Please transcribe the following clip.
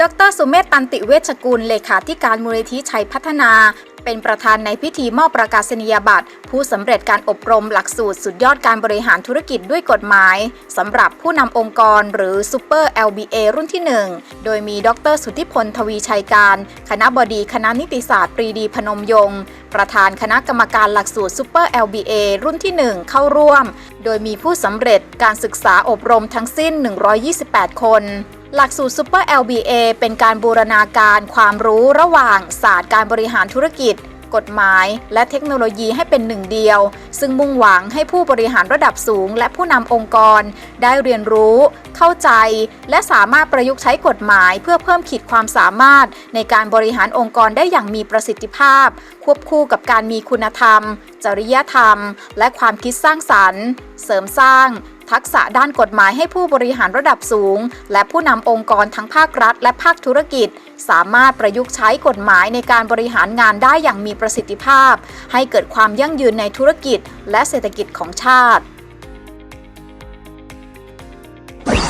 ดรสุเมธตันติเวชกุลเลขาธิการมูลนิธิชัยพัฒนา เป็นประธานในพิธีมอบประกาศนียบัตร ผู้สำเร็จการอบรมหลักสูตรสุดยอดการบริหารธุรกิจด้วยกฎหมายสำหรับผู้นำองค์กรหรือ Super LBA รุ่นที่ 1 โดยมีดรสุทธิพลทวีชัยการ คณะบดีคณะนิติศาสตร์ปรีดีพนมยงค์ประธานคณะกรรมการหลักสูตร Super LBA รุ่นที่ 1 เข้าร่วม โดยมีผู้สำเร็จการศึกษาอบรมทั้งสิ้น 128 คน หลักสูตร Super LBA เป็นการบูรณาการความรู้ระหว่างศาสตร์การบริหารธุรกิจ กฎหมาย และเทคโนโลยีให้เป็นหนึ่งเดียว ซึ่งมุ่งหวังให้ผู้บริหารระดับสูง และผู้นำองค์กร ได้เรียนรู้ เข้าใจ และสามารถประยุกต์ใช้กฎหมาย เพื่อเพิ่มขีดความสามารถ ในการบริหารองค์กรได้อย่างมีประสิทธิภาพ ควบคู่กับการมีคุณธรรม จริยธรรม และความคิดสร้างสรรค์ เสริมสร้าง ทักษะด้านกฎหมายให้ผู้บริหารระดับสูง และผู้นำองค์กรทั้งภาครัฐ และภาคธุรกิจ สามารถประยุกต์ใช้กฎหมายในการบริหารงานได้อย่างมีประสิทธิภาพ ให้เกิดความยั่งยืนในธุรกิจและเศรษฐกิจของชาติ